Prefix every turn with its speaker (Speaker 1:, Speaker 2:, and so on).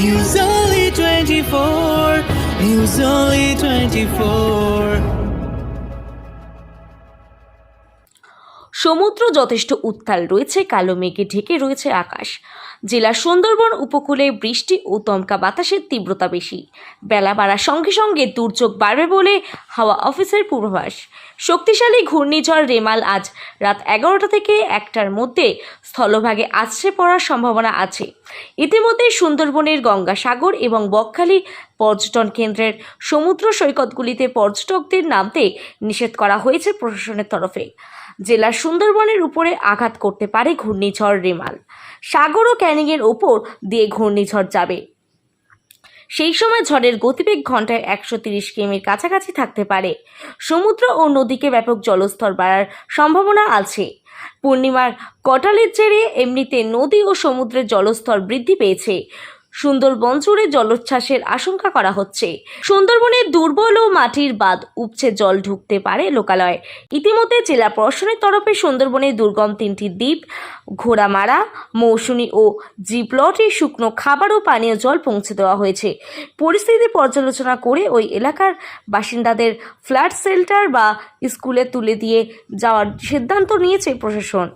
Speaker 1: News Only 24. News Only 24.
Speaker 2: সমুদ্র যথেষ্ট উত্তাল রয়েছে, কালো মেঘে ঢেকে রয়েছে আকাশ জেলার সুন্দরবন উপকূলে বৃষ্টি ও দমকা বাতাসের তীব্রতা বেশি। বেলা বাড়ার সঙ্গে সঙ্গে দুর্যোগ বাড়বে বলে হাওয়া অফিসের পূর্বাভাস। শক্তিশালী ঘূর্ণিঝড় রেমাল আজ রাত এগারোটা থেকে একটার মধ্যে স্থলভাগে আছড়ে পড়ার সম্ভাবনা আছে। ইতিমধ্যে সুন্দরবনের গঙ্গাসাগর এবং বকখালি পর্যটন কেন্দ্রের সমুদ্র সৈকতগুলিতে পর্যটকদের নামতে নিষেধ করা হয়েছে প্রশাসনের তরফে। জেলার সুন্দরবনের উপরে আঘাত করতে পারে ঘূর্ণিঝড় রেমাল। সাগর ও ক্যানিংয়ের ওপর দিয়ে ঘূর্ণিঝড় যাবে। সেই সময় ঝড়ের গতিবেগ ঘন্টায় একশো তিরিশ কিমির কাছাকাছি থাকতে পারে। সমুদ্র ও নদীকে ব্যাপক জলস্তর বাড়ার সম্ভাবনা আছে। পূর্ণিমার কটালের জেরে এমনিতে নদী ও সমুদ্রের জলস্তর বৃদ্ধি পেয়েছে। সুন্দরবন জুড়ে জলোচ্ছ্বাসের আশঙ্কা করা হচ্ছে। সুন্দরবনে দুর্বল ও মাটির বাঁধ উপচে জল ঢুকতে পারে লোকালয়ে। ইতিমধ্যে জেলা প্রশাসনের তরফে সুন্দরবনের দুর্গম তিনটি দ্বীপ, ঘোড়ামারা, মৌসুমী ও জিপ্লটে শুকনো খাবার ও পানীয় জল পৌঁছে দেওয়া হয়েছে। পরিস্থিতি পর্যালোচনা করে ওই এলাকার বাসিন্দাদের ফ্ল্যাট সেল্টার বা স্কুলে তুলে দিয়ে যাওয়ার সিদ্ধান্ত নিয়েছে প্রশাসন।